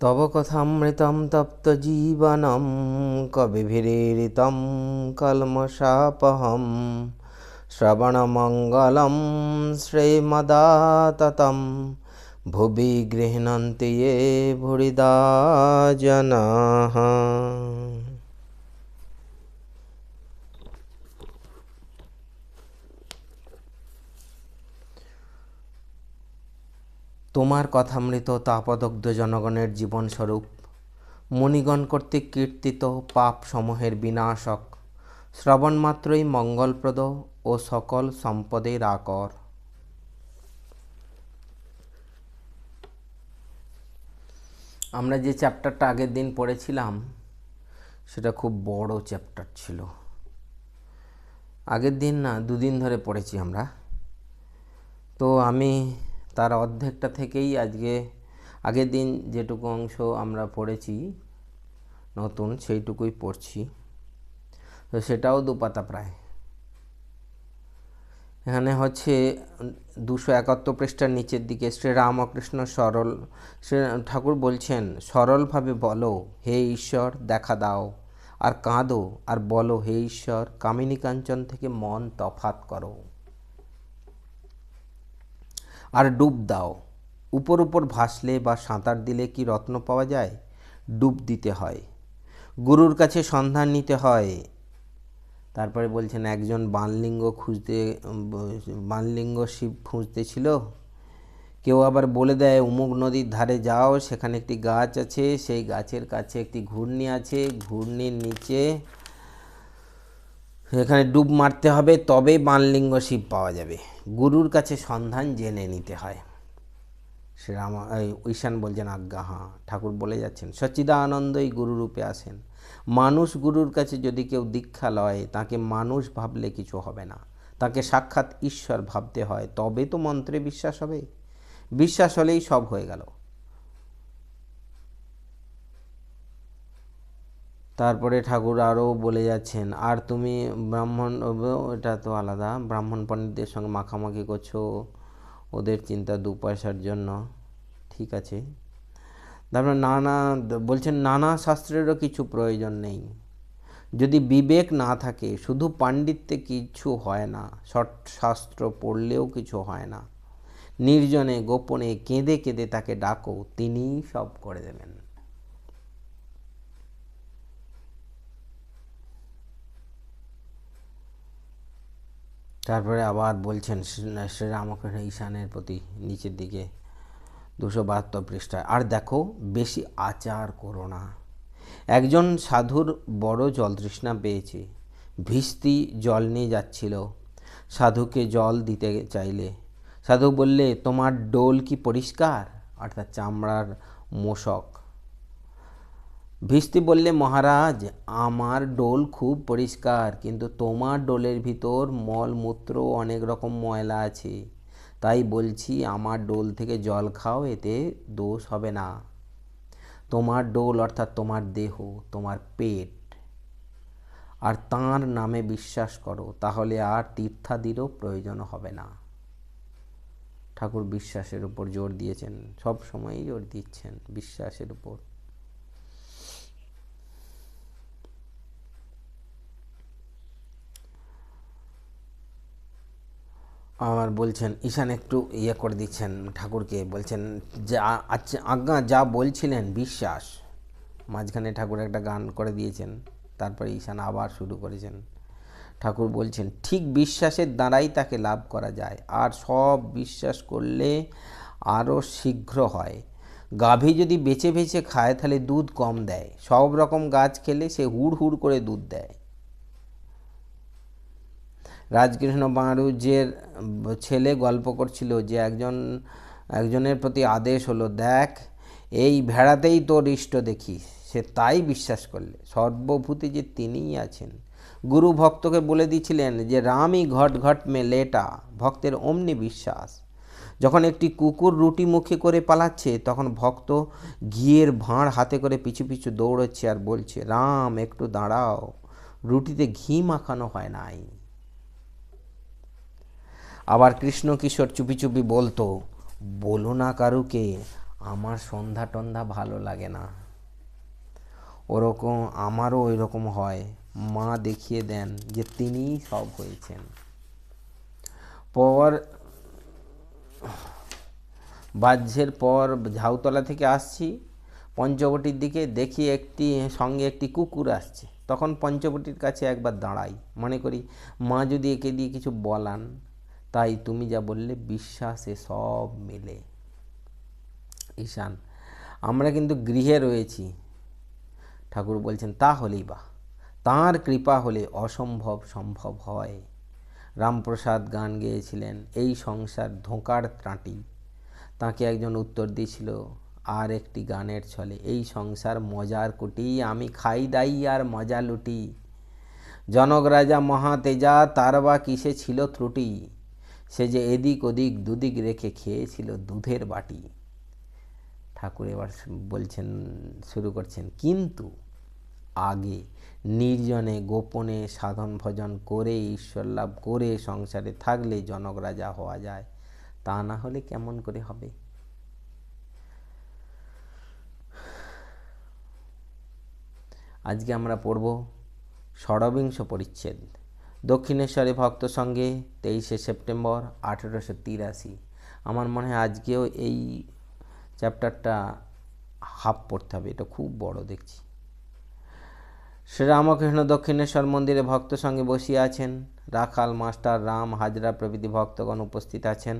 তব কথামৃতম তপ্ত জীবনম কবিভিরেরিতম কলমশাপহম শ্রবণমঙ্গলম শ্রীমদাততম ভুবি গৃহণন্তি ये ভুরিদা জনাঃ তোমার কথামৃত তাপদগ্ধ জনগণের জীবনস্বরূপ, মণিগণ কর্তৃক কীর্তিত পাপ সমূহের বিনাশক, শ্রবণ মাত্রই মঙ্গলপ্রদ ও সকল সম্পদের আকর। আমরা যে চ্যাপ্টারটা আগের দিন পড়েছিলাম, সেটা খুব বড় চ্যাপ্টার ছিল। আগের দিন না, দুদিন ধরে পড়েছি আমরা। তো আমি তার অর্ধেকটা থেকেই আজকে, আগের দিন যেটুকু অংশ আমরা পড়েছি, নতুন সেইটুকুই পড়ছি। তো সেটাও দু পাতা প্রায়। এখানে হচ্ছে দুশো একাত্তর পৃষ্ঠার নিচের দিকে শ্রী রামকৃষ্ণ সরল, শ্রী ঠাকুর বলছেন, সরলভাবে বলো, হে ঈশ্বর, দেখা দাও, আর কাঁদো, আর বলো, হে ঈশ্বর, কামিনী কাঞ্চন থেকে মন তফাত করো। আর ডুব দাও। উপর উপর ভাসলে বা সাঁতার দিলে কি রত্ন পাওয়া যায়? ডুব দিতে হয়। গুরুর কাছে সন্ধান নিতে হয়। তারপরে বলছেন, একজন বানলিঙ্গ খুঁজতে, বানলিঙ্গ শিব খুঁজতে ছিল। কেউ আবার বলে দেয়, উমুক নদীর ধারে যাও, সেখানে একটি গাছ আছে, সেই গাছের কাছে একটি ঘূর্ণি আছে। ঘূর্ণির নিচে সেখানে ডুব মারতে হবে, তবেই বানলিঙ্গ শিব পাওয়া যাবে। গুরুর কাছে সন্ধান জেনে নিতে হয়। শ্রীরাম ঈশান বলছেন, আজ্ঞা, হাঁ, ঠাকুর বলে যাচ্ছেন, সচ্চিদানন্দই গুরুরূপে আসেন। মানুষ গুরুর কাছে যদি কেউ দীক্ষা লয়, তাকে মানুষ ভাবলে কিছু হবে না। তাকে সাক্ষাৎ ঈশ্বর ভাবতে হয়, তবে তো মন্ত্রে বিশ্বাস হবে। বিশ্বাস হলেই সব হয়ে গেল। তারপরে ঠাকুর আরও বলে যাচ্ছেন, আর তুমি ব্রাহ্মণ, এটা তো আলাদা, ব্রাহ্মণ পণ্ডিতদের সঙ্গে মাখামাখি করছ, ওদের চিন্তা দু পয়সার জন্য। ঠিক আছে। তারপরে নানা বলছেন, নানা শাস্ত্রেরও কিছু প্রয়োজন নেই। যদি বিবেক না থাকে, শুধু পাণ্ডিত্যে কিছু হয় না শট শাস্ত্র পড়লেও কিছু হয় না। নির্জনে, গোপনে, কেঁদে কেঁদে তাকে ডাকো, তিনিই সব করে দেবেন। তারপরে আবার বলছেন শ্রীরামকৃষ্ণ ঈশানের প্রতি নিচের দিকে দুশো বাহাত্তর পৃষ্ঠায়, আর দেখো, বেশি আচার করো না। একজন সাধুর বড় জল তৃষ্ণা পেয়েছে। ভিস্তি জল নিয়ে যাচ্ছিল। সাধুকে জল দিতে চাইলে। সাধু বললে, তোমার ডোল কি পরিষ্কার? অর্থাৎ চামড়ার মোশক। ভিস্তি বললে, মহারাজ, আমার ডোল খুব পরিষ্কার, কিন্তু তোমার ডোলের ভিতর মলমূত্র অনেক রকম ময়লা আছে। তাই বলছি, আমার ডোল থেকে জল খাও, এতে দোষ হবে না। তোমার ডোল অর্থাৎ তোমার দেহ, তোমার পেট। আর তাঁর নামে বিশ্বাস করো, তাহলে আর তীর্থাদিরও প্রয়োজন হবে না। ঠাকুর বিশ্বাসের উপর জোর দিয়েছেন, সব সময়ই জোর দিচ্ছেন, বিশ্বাসের উপর। আমার বলছেন, ঈশান একটু ইয়ে করে দিচ্ছেন ঠাকুরকে, বলছেন, যা আচ্ছা আজ্ঞা যা বলছিলেন বিশ্বাস। মাঝখানে ঠাকুর একটা গান করে দিয়েছেন, তারপরে ঈশান আবার শুরু করেছেন। ঠাকুর বলছেন, ঠিক বিশ্বাসের দ্বারাই তাকে লাভ করা যায়, আর সব বিশ্বাস করলে আরও শীঘ্র হয়। গাভী যদি বেছে বেছে খায়, তাহলে দুধ কম দেয়। সব রকম গাছ খেলে সে হুড় হুড় করে দুধ দেয়। রাজকৃষ্ণ বাঁড়ুজের ছেলে গল্প করছিল যে একজন, একজনের প্রতি আদেশ হলো, দেখ, এই ভেড়াতেই তোর ইষ্ট দেখি। সে তাই বিশ্বাস করলে। সর্বভূতি যে তিনিই আছেন, গুরু ভক্তকে বলে দিয়েছিলেন যে, রামই ঘট ঘট মে লেটা ভক্তের অমনি বিশ্বাস। যখন একটি কুকুর রুটি মুখে করে পালাচ্ছে, তখন ভক্ত ঘিয়ের ভাঁড় হাতে করে পিছু পিছু দৌড়চ্ছে আর বলছে, রাম, একটু দাঁড়াও। রুটিতে ঘি মাখানো হয় নাই। আবার কৃষ্ণ কিশোর চুপি চুপি বলতো, বলো না কারুকে, আমার সন্ধ্যা টন্ধা ভালো লাগে না। ওরকম, আমারও ওই রকম হয়। মা দেখিয়ে দেন যে তিনিই সব হয়েছেন। পর, বাহ্যের পর ঝাউতলা থেকে আসছি। পঞ্চবটির দিকে দেখি একটি, সঙ্গে একটি কুকুর আসছে। তখন পঞ্চবটির কাছে একবার দাঁড়াই। মনে করি, মা যদি একে দিয়ে কিছু বলান তাই তুমি যা বললে বিশ্বাসে সব মেলে। ঈশান, আমরা কিন্তু গৃহে রয়েছি। ঠাকুর বলছেন, তা হলেই বা। তাঁর কৃপা হলে অসম্ভব সম্ভব হয়। রামপ্রসাদ গান গেয়েছিলেন, এই সংসার ধোঁকার ত্রাঁটি। তাকে একজন উত্তর দিয়েছিল, আর একটি গানের ছলে, এই সংসার মজার কুটি, আমি খাই দাই আর মজা লুটি। জনক রাজা মহাতেজা, তার বা কিসে ছিল ত্রুটি? সে যে এদিক ওদিক দুদিক রেখে খেয়েছিল দুধের বাটি। ঠাকুর এবার বলছেন, শুরু করছেন, কিন্তু আগে নির্জনে গোপনে সাধন ভজন করে, ঈশ্বর লাভ করে সংসারে থাকলে জনক রাজা হওয়া যায়। তা না হলে কেমন করে হবে? আজকে আমরা পড়ব ষড়বিংশ পরিচ্ছেদ। দক্ষিণেশ্বরে ভক্ত সঙ্গে তেইশে সেপ্টেম্বর আঠেরোশো তিরাশি। আমার মনে হয় আজকেও এই চ্যাপ্টারটা হাফ পড়তে হবে, এটা খুব বড় দেখছি। শ্রীরামকৃষ্ণ দক্ষিণেশ্বর মন্দিরে ভক্ত সঙ্গে বসিয়া আছেন। রাখাল, মাস্টার রাম, হাজরা প্রভৃতি ভক্তগণ উপস্থিত আছেন।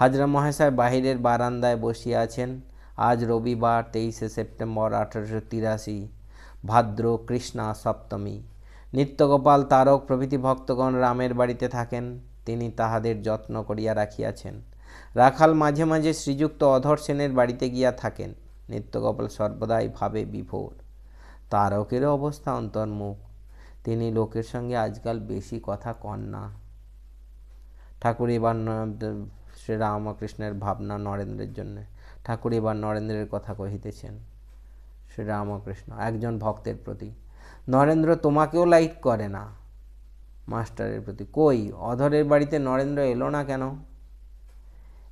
হাজরা মহাশয় বাহিরের বারান্দায় বসিয়া আছেন। আজ রবিবার তেইশে সেপ্টেম্বর আঠেরোশো তিরাশি, ভাদ্র কৃষ্ণা সপ্তমী। নিত্যগোপাল তারক প্রভৃতি ভক্তগণ রামের বাড়িতে থাকেন, তিনি তাহাদের যত্ন করিয়া রাখিয়াছেন। রাখাল মাঝে মাঝে শ্রীযুক্ত অধর সেনের বাড়িতে গিয়া থাকেন, নিত্যগোপাল সর্বদাই ভাবে বিভোর। তারকেরও অবস্থা অন্তর্মুখ, তিনি লোকের সঙ্গে আজকাল বেশি কথা কন না। ঠাকুর এবার শ্রীরামকৃষ্ণের ভাবনা নরেন্দ্রের জন্য। ঠাকুর এবার নরেন্দ্রের কথা কহিতেছেন, শ্রীরামকৃষ্ণ, একজন ভক্তের প্রতি। নরেন্দ্র তোমাকেও লাইক করে না। মাস্টারের প্রতি। কই? অধরের বাড়িতে নরেন্দ্র এলো না কেন?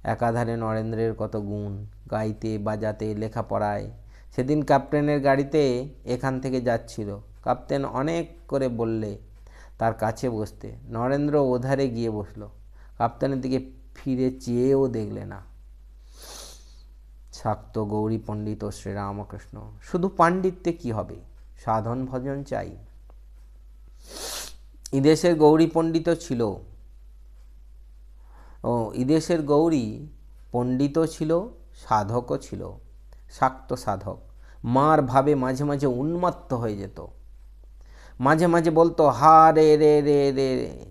একাধারে নরেন্দ্রের কত গুণ। গাইতে, বাজাতে, লেখাপড়ায়। সেদিন ক্যাপ্টেনের গাড়িতে এখান থেকে যাচ্ছিল। ক্যাপ্টেন অনেক করে বললে, তার কাছে বসতে। নরেন্দ্র ওধারে গিয়ে বসল। ক্যাপ্টেনের দিকে ফিরে চেয়েও দেখলে না। শাক্ত গৌরী পণ্ডিত ও শ্রীরামকৃষ্ণ। শুধু পাণ্ডিত্যে কি হবে? সাধন ভজন চাই। ইদেশের গৌরী পণ্ডিত ছিল। ও, ইদেশের গৌরী পণ্ডিত ছিল, সাধকও ছিল। শাক্ত সাধক। মার ভাবে মাঝে মাঝে উন্মত্ত হয়ে যেত। মাঝে মাঝে বলতো, হা, রে রে রে রে রে।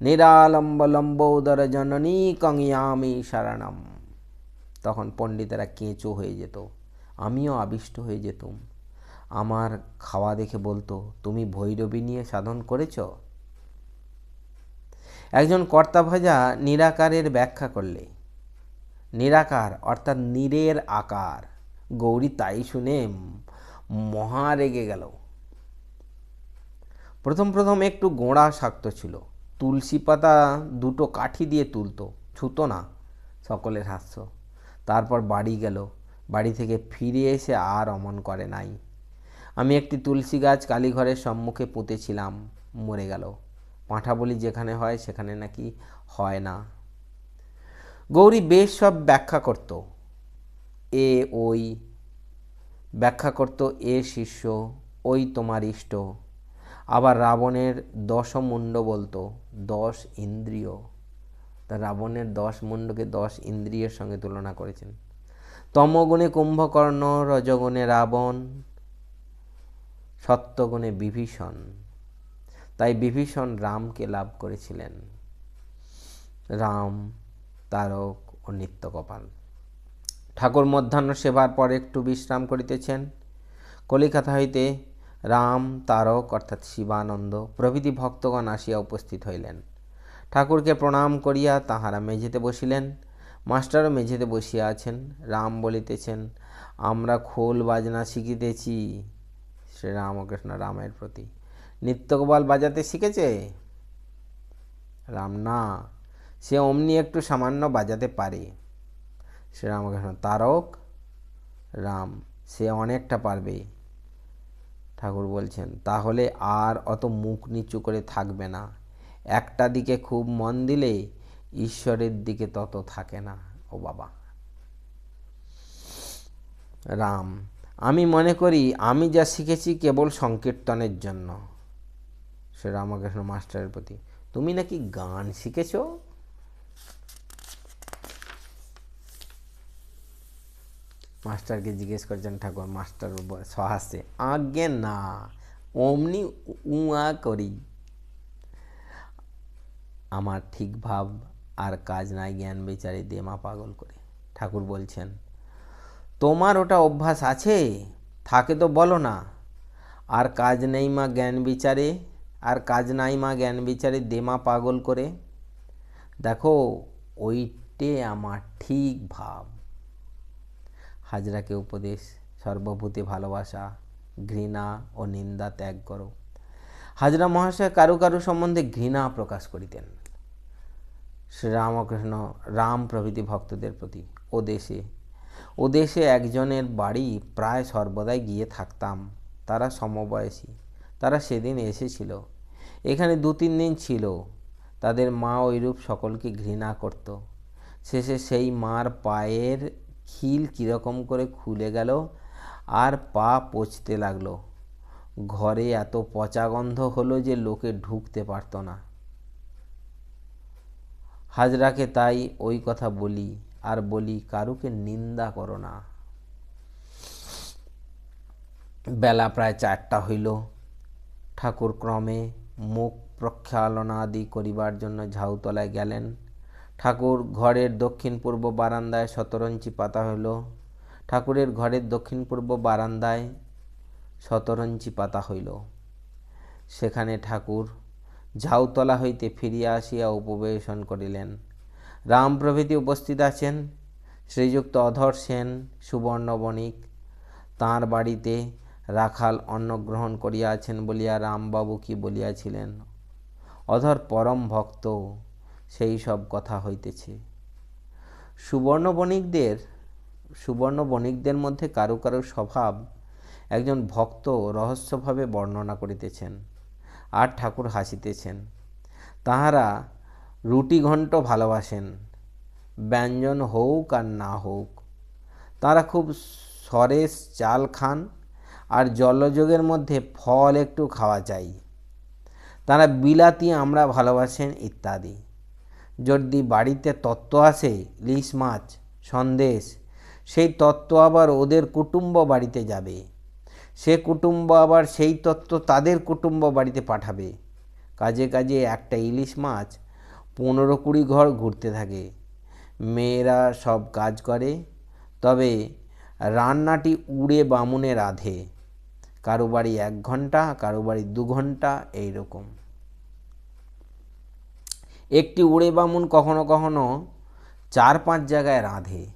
নিরালম্ব লম্বোদর জননী কংয়ামি শরণম। তখন পণ্ডিতেরা কেঁচো হয়ে যেত। আমিও আবিষ্ট হয়ে যেতুম। আমার খাওয়া দেখে বলতো, তুমি ভৈরবী নিয়ে সাধন করেছ? একজন কর্তাভাজা নিরাকারের ব্যাখ্যা করলে, নিরাকার অর্থাৎ নীরের আকার। গৌরী তাই শুনে মহা রেগে গেল। প্রথম প্রথম একটু গোড়া শাক্ত ছিল। তুলসী পাতা দুটো কাঠি দিয়ে তুলতো, ছুতো না সকলের হাস্য। তারপর বাড়ি গেল বাড়ি থেকে ফিরে এসে আর অমন করে নাই। আমি একটি তুলসী গাছ কালীঘরের সম্মুখে পুঁতেছিলাম, মরে গেল। পাঁঠা বলি যেখানে হয় সেখানে নাকি হয় না। গৌরী বেশ সব ব্যাখ্যা করত। এ ওই, ব্যাখ্যা করত এ শিষ্য, ওই তোমার ইষ্ট। আবার রাবণের দশমুণ্ড বলতো, দশ ইন্দ্রিয়। তা রাবণের দশ মুণ্ডকে দশ ইন্দ্রিয়ের সঙ্গে তুলনা করেছেন। তমগুণে কুম্ভকর্ণ, রজগুণে রাবণ, সত্যগুণে বিভীষণ। তাই বিভীষণ রামকে লাভ করেছিলেন। রাম, তারক ও নিত্যগোপাল। ঠাকুর মধ্যাহ্ন সেবার পর একটু বিশ্রাম করিতেছেন। কলিকাতা হইতে রাম, তারক অর্থাৎ শিবানন্দ প্রভৃতি ভক্তগণ আসিয়া উপস্থিত হইলেন। ঠাকুরকে প্রণাম করিয়া তাহারা মেঝেতে বসিলেন। মাস্টারও মেঝেতে বসিয়া আছেন। রাম বলিতেছেন, আমরা খোল বাজনা শিখিতেছি। শ্রীরামকৃষ্ণ রামের প্রতি, নিত্যগোপাল বাজাতে শিখেছে? রাম, না, সে অমনি একটু সামান্য বাজাতে পারে। শ্রীরামকৃষ্ণ, তারক? রাম, সে অনেকটা পারবে। ঠাকুর বলছেন, তাহলে আর অত মুখ নিচু করে থাকবে না। একটা দিকে খুব মন দিলে ঈশ্বরের দিকে তত থাকে না, ও বাবা। রাম, আমি মনে করি আমি যা শিখেছি কেবল সংকীর্তনের জন্য। সে রামকৃষ্ণ মাস্টারের প্রতি। তুমি নাকি গান শিখেছ? মাস্টারকে জিজ্ঞেস করছেন, ঠাকুর, মাস্টার সহাসে আজ্ঞে না, অমনি উয়া করি। আমার ঠিক ভাব আর কাজ নাই জ্ঞান বিচারে দেমা পাগল করে। ঠাকুর বলছেন, তোমার ওটা অভ্যাস আছে? থাকে তো বলো না। আর কাজ নেই মা জ্ঞান বিচারে, আর কাজ নাই মা জ্ঞান বিচারে দেমা পাগল করে। দেখো, ওইটে আমার ঠিক ভাব। হাজরাকে উপদেশ, সর্বভূতি ভালোবাসা, ঘৃণা ও নিন্দা ত্যাগ করো। হাজরা মহাশয় কারু কারু সম্বন্ধে ঘৃণা প্রকাশ করিতেন। শ্রীরামকৃষ্ণ রাম প্রভৃতি ভক্তদের প্রতি ও দেশে ও দেশে একজনের বাড়ি প্রায় সর্বদাই গিয়ে থাকতাম। তারা সমবয়সী। তারা সেদিন এসেছিল। এখানে দু তিন দিন ছিল। তাদের মা ওইরূপ সকলকে ঘৃণা করত। শেষে সেই মার পায়ের খিল কীরকম করে খুলে গেল আর পা পচতে লাগল। ঘরে এত পচা গন্ধ হলো যে লোকে ঢুকতে পারত না। হাজরাকে তাই ওই কথা বলি, আর বলি, কারুকে নিন্দা করো না। বেলা প্রায় চারটা হইল। ঠাকুর ক্রমে মুখ প্রক্ষালনা আদি করিবার জন্য ঝাউতলায় গেলেন। ঠাকুর ঘরের দক্ষিণ পূর্ব বারান্দায় শতরঞ্চি পাতা হইল। ঠাকুরের ঘরের দক্ষিণ পূর্ব বারান্দায় শতরঞ্চি পাতা হইল। সেখানে ঠাকুর ঝাউতলা হইতে ফিরিয়া আসিয়া উপবেশন করিলেন। রাম প্রভৃতি উপস্থিত আছেন। শ্রীযুক্ত অধর সেন, সুবর্ণ বণিক তাঁর বাড়িতে রাখাল অন্ন গ্রহণ করিয়াছেন বলিয়া রামবাবু কি বলিয়াছিলেন? অধর পরম ভক্ত, সেই সব কথা হইতেছে। সুবর্ণ বণিকদের সুবর্ণ বণিকদের মধ্যে কারও কারও স্বভাব একজন ভক্ত রহস্যভাবে বর্ণনা করিতেছেন। আর ঠাকুর হাসিতেছেন। তাহারা রুটি ঘণ্ট ভালোবাসেন, ব্যঞ্জন হোক আর না হোক। তারা খুব সরেস চাল খান আর জলযোগের মধ্যে ফল একটু খাওয়া চাই। তারা বিলাতি আমরা ভালোবাসেন ইত্যাদি। যদি বাড়িতে তত্ত্ব আসে, ইলিশ মাছ, সন্দেশ, সেই তত্ত্ব আবার ওদের কুটুম্ব বাড়িতে যাবে। সে কুটুম্ব আবার সেই তত্ত্ব তাদের কুটুম্ব বাড়িতে পাঠাবে। কাজে কাজে একটা ইলিশ মাছ পনেরো কুড়ি ঘর ঘুরতে থাকে। মেয়েরা সব কাজ করে, তবে রান্নাটি উড়ে বামুনে রাধে। কারও বাড়ি এক ঘণ্টা, কারও বাড়ি দু ঘণ্টা, এইরকম। একটি উড়ে বামুন কখনো কখনো চার পাঁচ জায়গায় রাঁধে।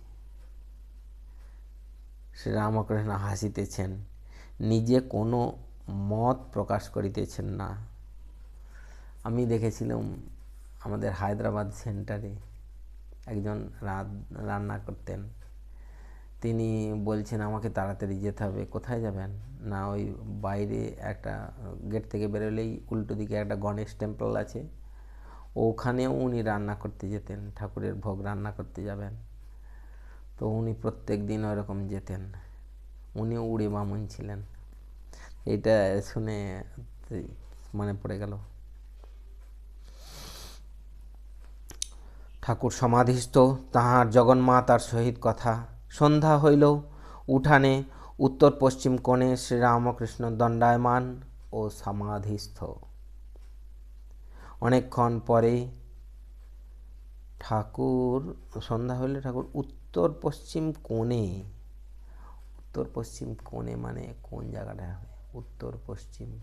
শ্রীরামকৃষ্ণ হাসিতেছেন। নিজে কোনো মত প্রকাশ করিতেছেন না। আমি দেখেছিলাম আমাদের হায়দ্রাবাদ সেন্টারে একজন রান্না করতেন। তিনি বলছেন, আমাকে তাড়াতাড়ি যেতে হবে, কোথায় যাবেন? না, ওই বাইরে একটা গেট থেকে বেরোলেই উল্টো দিকে একটা গণেশ টেম্পল আছে। ওখানেও উনি রান্না করতে যেতেন, ঠাকুরের ভোগ রান্না করতে যাবেন। তো উনি প্রত্যেক দিন ওরকম যেতেন। উনি উড়ে বামুন ছিলেন। এটা শুনে মনে পড়ে গেল। ঠাকুর সমাধিস্থ, তাহার জগন্মাতার সহিত কথা। সন্ধ্যা হইল, উঠানে উত্তর পশ্চিম কোণে শ্রীরামকৃষ্ণ দণ্ডায়মান ও সমাধিস্থ। অনেকক্ষণ পরে ঠাকুর, সন্ধ্যা হইলে ঠাকুর উত্তর পশ্চিম কোণে উত্তর পশ্চিম কোণে মানে কোন জায়গাটা হবে? উত্তর পশ্চিম।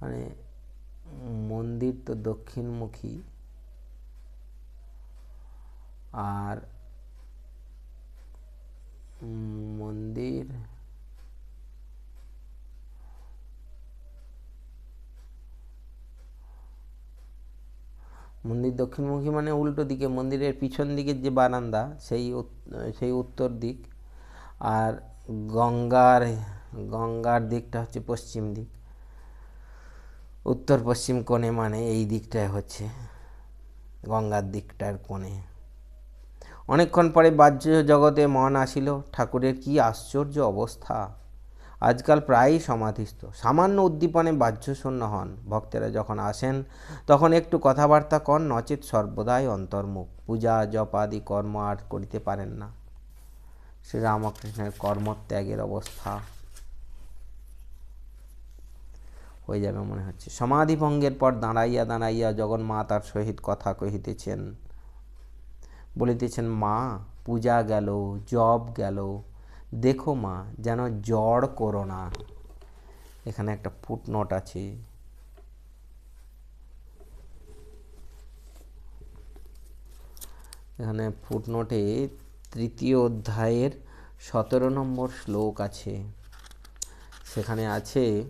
মানে মন্দির তো দক্ষিণমুখী। আর মন্দির মন্দির দক্ষিণমুখী মানে উল্টো দিকে, মন্দিরের পিছন দিকের যে বারান্দা, সেই সেই উত্তর দিক। আর গঙ্গার গঙ্গার দিকটা হচ্ছে পশ্চিম দিক। উত্তর পশ্চিম কোণে মানে এই দিকটায় হচ্ছে গঙ্গার দিকটার কোণে। অনেকক্ষণ পরে বাহ্য জগতে মন আসিল, ঠাকুরের কি আশ্চর্য অবস্থা। আজকাল প্রায়ই সমাধিস্থ। সামান্য উদ্দীপনে বাহ্যশূন্য হন। ভক্তেরা যখন আসেন, তখন একটু কথাবার্তা কন, নচেত সর্বদাই অন্তর্মুখ। পূজা, জপ আদি কর্ম আর করিতে পারেন না। শ্রীরামকৃষ্ণের কর্মত্যাগের অবস্থা হয়ে যাবে মনে হচ্ছে। সমাধি ভঙ্গের পর দাঁড়াইয়া দাঁড়াইয়া জগন্মাতার সহিত কথা কহিতেছেন। বলিতেছেন, মা, পূজা গেল জব গেল। দেখো মা, যেন জড় করো না। এখানে একটা ফুটনোট আছে। এখানে ফুটনোটে তৃতীয় অধ্যায়ের সতেরো নম্বর শ্লোক আছে। সেখানে আছে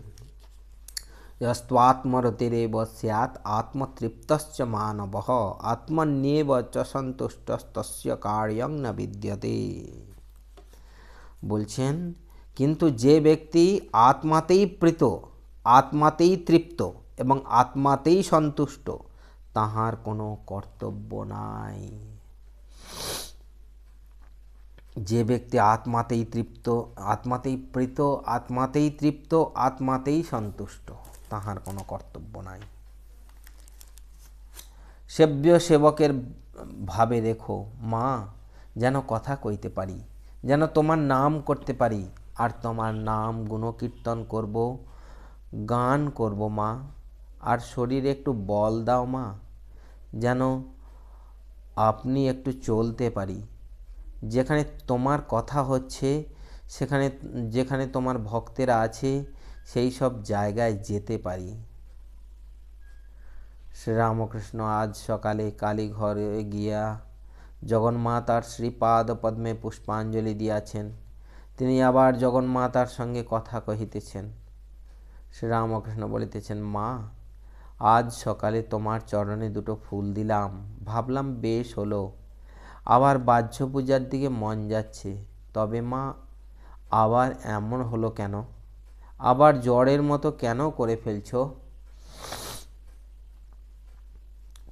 যস্ত্বাত্মরতিরেব স্যাৎ আত্মতৃপ্তশ্চ মানব আত্মন্যেব চ সন্তুষ্টস্তস্য কার্যং না বিদ্যতে। বলছেন, কিন্তু যে ব্যক্তি আত্মাতেই প্রীত, আত্মাতেই তৃপ্ত এবং আত্মাতেই সন্তুষ্ট, তাহার কোনো কর্তব্য নাই। যে ব্যক্তি আত্মাতেই তৃপ্ত, আত্মাতেই প্রীত, আত্মাতেই তৃপ্ত, আত্মাতেই সন্তুষ্ট, তাহার কোনো কর্তব্য নাই। সেব্য সেবকের ভাবে রেখো মা, যেন কথা কইতে পারি, যেন তোমার নাম করতে পারি, আর তোমার নাম গুণকীর্তন করব, গান করব মা, আর শরীরে একটু বল দাও মা, যেন আপনি একটু চলতে পারি যেখানে তোমার কথা হচ্ছে, সেখানে, যেখানে তোমার ভক্তেরা আছে, সেই সব জায়গায় যেতে পারি। শ্রীরামকৃষ্ণ আজ সকালে কালীঘরে গিয়া জগন্মাতার শ্রীপাদ পদ্মে পুষ্পাঞ্জলি দিয়াছেন। তিনি আবার জগন্মাতার সঙ্গে কথা কহিতেছেন। শ্রীরামকৃষ্ণ বলিতেছেন, মা, আজ সকালে তোমার চরণে দুটো ফুল দিলাম। ভাবলাম বেশ হলো। আবার বাহ্য পূজার দিকে মন যাচ্ছে। তবে মা, আবার এমন হলো কেন? আবার জ্বরের মতো কেন করে ফেলছ?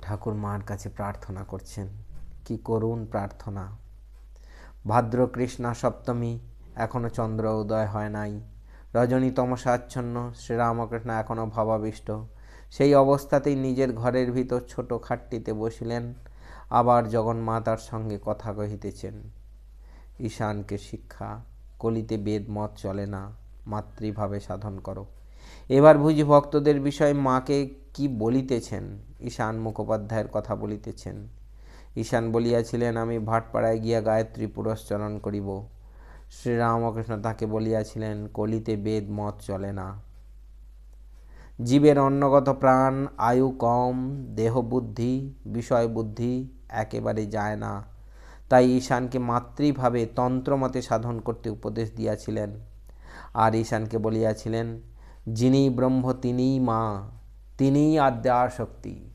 ঠাকুর মার কাছে প্রার্থনা করছেন। কি করুন প্রার্থনা। ভাদ্র কৃষ্ণা সপ্তমী এখনও চন্দ্র উদয় হয় নাই। রজনী তমসাচ্ছন্ন, শ্রীরামকৃষ্ণ এখনও ভাবাবিষ্ট। সেই অবস্থাতেই নিজের ঘরের ভিতর ছোট খাটটিতে বসিলেন। আবার জগন্মাতার সঙ্গে কথা কহিতেছেন, ঈশানকে শিক্ষা, কলিতে বেদ মত চলে না, মাতৃভাবে সাধন করো। এবার বুঝি ভক্তদের বিষয়ে মাকে কি বলিতেছেন? ঈশান মুখোপাধ্যায়ের কথা বলিতেছেন, ঈশান বলিয়াছিলেন, আমি ভাটপাড়ায় গিয়া গায়ত্রী পুরস্চরণ করিব। শ্রীরামকৃষ্ণ তাকে বলিয়াছিলেন, কলিতে বেদ মত চলে না। জীবের অন্নগত প্রাণ, আয়ু কম, দেহ বুদ্ধি, বিষয় বুদ্ধি একেবারে যায় না। তাই ঈশানকে মাতৃভাবে তন্ত্রমতে সাধন করতে উপদেশ দিয়াছিলেন। আর ঈশানকে বলিয়াছিলেন, যিনি ব্রহ্ম, তিনিই মা, তিনিই আদ্যাশক্তি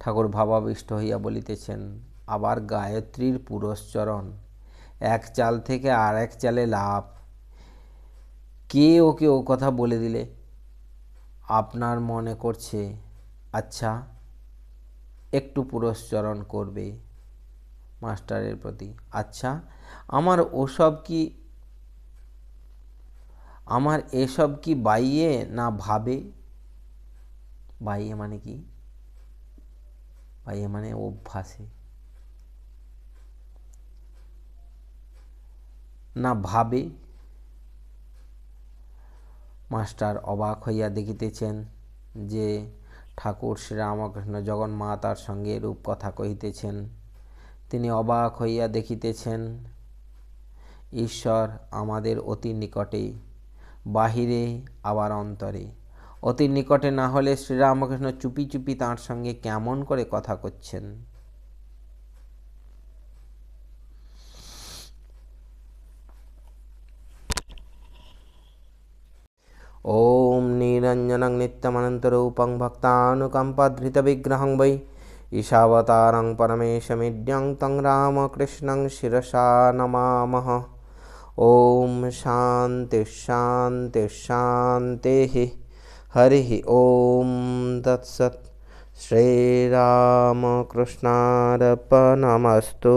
ঠাকুর ভাবাবিষ্ট হইয়া বলিতেছেন, আবার গায়ত্রীর পুরস্চরণ এক চাল থেকে আর এক চালে লাভ। কে ওকে ও কথা বলে দিলে? আপনার মনে করছে। আচ্ছা একটু পুরস্চরণ করবে মাস্টারের প্রতি। আচ্ছা আমার ওসব কি, আমার এসব কি বাইয়ে না ভাবে? বাইয়ে মানে কি? বাইয়ে মানে অভ্যাসে। না ভাবে। মাস্টার অবাক হইয়া দেখিতেছেন যে ঠাকুর শ্রীরামকৃষ্ণ জগন্মাতার সঙ্গে রূপ কথা কহিতেছেন। তিনি অবাক হইয়া দেখিতেছেন, ঈশ্বর আমাদের অতি নিকটে, বাহিরে আবার অন্তরে। অতি নিকটে না হলে শ্রীরামকৃষ্ণ চুপি চুপি তাঁর সঙ্গে কেমন করে কথা করছেন ওম নির निरञ्जनं नित्यमनन्तरूपं भक्तानुकम्पधृतविग्रहं वै ईशावतारं परमेशमिड्यं तं रामकृष्णं शिरसा नमामः ॐ शान्तिश्शान्तिश्शान्तिः हरिः ॐ तत्सत् श्रीरामकृष्णार्पणमस्तु